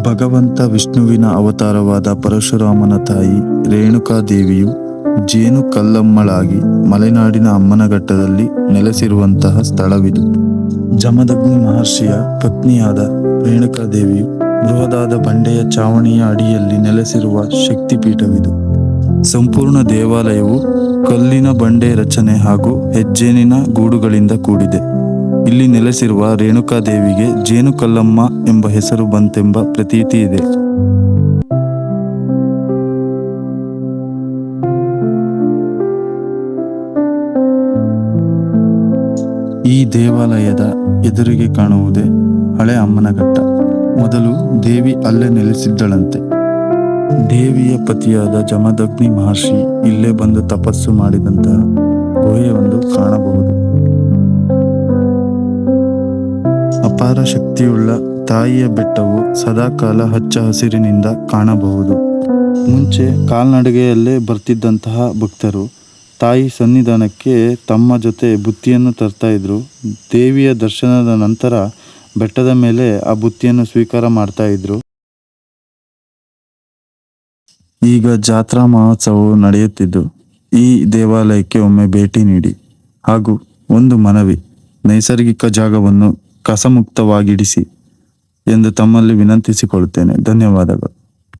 ಭಗವಂತ ವಿಷ್ಣುವಿನ ಅವತಾರವಾದ ಪರಶುರಾಮನ ತಾಯಿ ರೇಣುಕಾದೇವಿಯು ಜೇನು ಕಲ್ಲಮ್ಮಳಾಗಿ ಮಲೆನಾಡಿನ ಅಮ್ಮನಘಟ್ಟದಲ್ಲಿ ನೆಲೆಸಿರುವಂತಹ ಸ್ಥಳವಿದು. ಜಮದಗ್ನಿ ಮಹರ್ಷಿಯ ಪತ್ನಿಯಾದ ರೇಣುಕಾದೇವಿಯು ಬೃಹದಾದ ಬಂಡೆಯ ಚಾವಣಿಯ ಅಡಿಯಲ್ಲಿ ನೆಲೆಸಿರುವ ಶಕ್ತಿಪೀಠವಿದು. ಸಂಪೂರ್ಣ ದೇವಾಲಯವು ಕಲ್ಲಿನ ಬಂಡೆ ರಚನೆ ಹಾಗೂ ಹೆಜ್ಜೇನಿನ ಗೂಡುಗಳಿಂದ ಕೂಡಿದೆ. ಇಲ್ಲಿ ನೆಲೆಸಿರುವ ರೇಣುಕಾದೇವಿಗೆ ದೇವಿಗೆ ಜೇನುಕಲ್ಲಮ್ಮ ಎಂಬ ಹೆಸರು ಬಂತೆಂಬ ಪ್ರತೀತಿ ಇದೆ. ಈ ದೇವಾಲಯದ ಎದುರಿಗೆ ಕಾಣುವುದೇ ಹಳೆ ಅಮ್ಮನಘಟ್ಟ ಮೊದಲು ದೇವಿ ಅಲ್ಲೇ ನೆಲೆಸಿದ್ದಳಂತೆ. ದೇವಿಯ ಪತಿಯಾದ ಜಮದಗ್ನಿ ಮಹರ್ಷಿ ಇಲ್ಲೇ ಬಂದು ತಪಸ್ಸು ಮಾಡಿದಂತಹ ಗುಹೆಯೊಂದು ಕಾಣಬಹುದು. ಅಪಾರ ಶಕ್ತಿಯುಳ್ಳ ತಾಯಿಯ ಬೆಟ್ಟವು ಸದಾಕಾಲ ಹಚ್ಚ ಹಸಿರಿನಿಂದ ಕಾಣಬಹುದು. ಮುಂಚೆ ಕಾಲ್ನಡಿಗೆಯಲ್ಲೇ ಬರ್ತಿದ್ದಂತಹ ಭಕ್ತರು ತಾಯಿ ಸನ್ನಿಧಾನಕ್ಕೆ ತಮ್ಮ ಜೊತೆ ಬುತ್ತಿಯನ್ನು ತರ್ತಾ ಇದ್ರು. ದೇವಿಯ ದರ್ಶನದ ನಂತರ ಬೆಟ್ಟದ ಮೇಲೆ ಆ ಬುತ್ತಿಯನ್ನು ಸ್ವೀಕಾರ ಮಾಡ್ತಾ ಇದ್ರು. ಈಗ ಜಾತ್ರಾ ಮಹೋತ್ಸವವು ನಡೆಯುತ್ತಿದ್ದು, ಈ ದೇವಾಲಯಕ್ಕೆ ಒಮ್ಮೆ ಭೇಟಿ ನೀಡಿ. ಹಾಗೂ ಒಂದು ಮನವಿ, ನೈಸರ್ಗಿಕ ಜಾಗವನ್ನು ಕಸಮುಕ್ತವಾಗಿಡಿಸಿ ಎಂದು ತಮ್ಮಲ್ಲಿ ವಿನಂತಿಸಿಕೊಳ್ಳುತ್ತೇನೆ. ಧನ್ಯವಾದಗಳು.